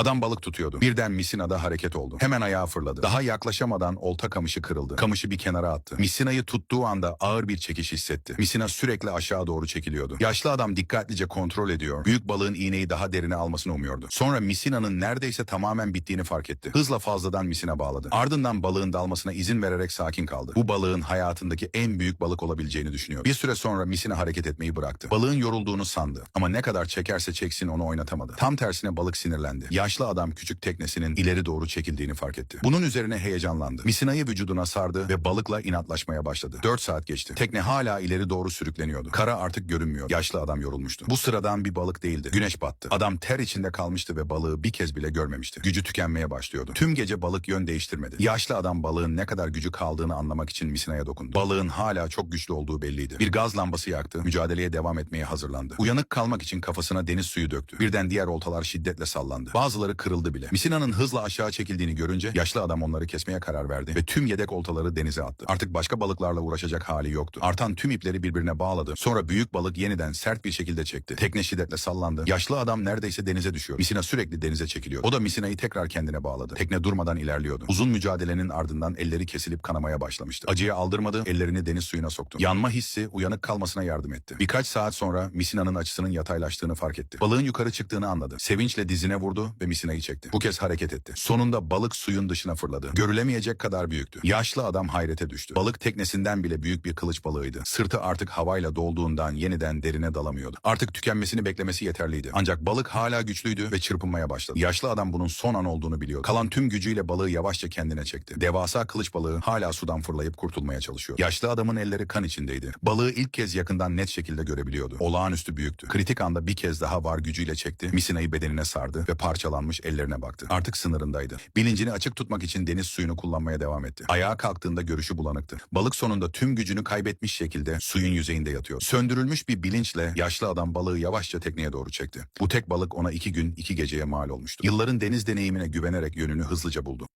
Adam balık tutuyordu. Birden misinada hareket oldu. Hemen ayağa fırladı. Daha yaklaşamadan olta kamışı kırıldı. Kamışı bir kenara attı. Misinayı tuttuğu anda ağır bir çekiş hissetti. Misina sürekli aşağı doğru çekiliyordu. Yaşlı adam dikkatlice kontrol ediyor. Büyük balığın iğneyi daha derine almasını umuyordu. Sonra misinanın neredeyse tamamen bittiğini fark etti. Hızla fazladan misina bağladı. Ardından balığın dalmasına izin vererek sakin kaldı. Bu balığın hayatındaki en büyük balık olabileceğini düşünüyor. Bir süre sonra misina hareket etmeyi bıraktı. Balığın yorulduğunu sandı. Ama ne kadar çekerse çeksin onu oynatamadı. Tam tersine balık sinirlendi. Yaşlı adam küçük teknesinin ileri doğru çekildiğini fark etti. Bunun üzerine heyecanlandı. Misinayı vücuduna sardı ve balıkla inatlaşmaya başladı. 4 saat geçti. Tekne hala ileri doğru sürükleniyordu. Kara artık görünmüyor. Yaşlı adam yorulmuştu. Bu sıradan bir balık değildi. Güneş battı. Adam ter içinde kalmıştı ve balığı bir kez bile görmemişti. Gücü tükenmeye başlıyordu. Tüm gece balık yön değiştirmedi. Yaşlı adam balığın ne kadar gücü kaldığını anlamak için misinaya dokundu. Balığın hala çok güçlü olduğu belliydi. Bir gaz lambası yaktı. Mücadeleye devam etmeye hazırlandı. Uyanık kalmak için kafasına deniz suyu döktü. Birden diğer oltalar şiddetle sallandı. Bazıları kırıldı bile. Misina'nın hızla aşağı çekildiğini görünce yaşlı adam onları kesmeye karar verdi ve tüm yedek oltaları denize attı. Artık başka balıklarla uğraşacak hali yoktu. Artan tüm ipleri birbirine bağladı. Sonra büyük balık yeniden sert bir şekilde çekti. Tekne şiddetle sallandı. Yaşlı adam neredeyse denize düşüyor. Misina sürekli denize çekiliyor. O da Misina'yı tekrar kendine bağladı. Tekne durmadan ilerliyordu. Uzun mücadelenin ardından elleri kesilip kanamaya başlamıştı. Acıya aldırmadı, ellerini deniz suyuna soktu. Yanma hissi uyanık kalmasına yardım etti. Birkaç saat sonra Misina'nın açısının yataylaştığını fark etti. Balığın yukarı çıktığını anladı. Sevinçle dizine vurdu ve Misina'yı çekti. Bu kez hareket etti. Sonunda balık suyun dışına fırladı. Görülemeyecek kadar büyüktü. Yaşlı adam hayrete düştü. Balık teknesinden bile büyük bir kılıç balığıydı. Sırtı artık havayla dolduğundan yeniden derine dalamıyordu. Artık tükenmesini beklemesi yeterliydi. Ancak balık hala güçlüydü ve çırpınmaya başladı. Yaşlı adam bunun son an olduğunu biliyordu. Kalan tüm gücüyle balığı yavaşça kendine çekti. Devasa kılıç balığı hala sudan fırlayıp kurtulmaya çalışıyor. Yaşlı adamın elleri kan içindeydi. Balığı ilk kez yakından net şekilde görebiliyordu. Olağanüstü büyüktü. Kritik anda bir kez daha var gücüyle çekti. Misina'yı bedenine sardı ve parçalanmış ellerine baktı. Artık sınırındaydı. Bilincini açık tutmak için deniz suyunu kullanmaya devam etti. Ayağa kalktığında görüşü bulanıktı. Balık sonunda tüm gücünü kaybetmiş şekilde suyun yüzeyinde yatıyor. Söndürülmüş bir bilinçle yaşlı adam balığı yavaşça tekneye doğru çekti. Bu tek balık ona iki gün iki geceye mal olmuştu. Yılların deniz deneyimine güvenerek yönünü hızlıca buldu.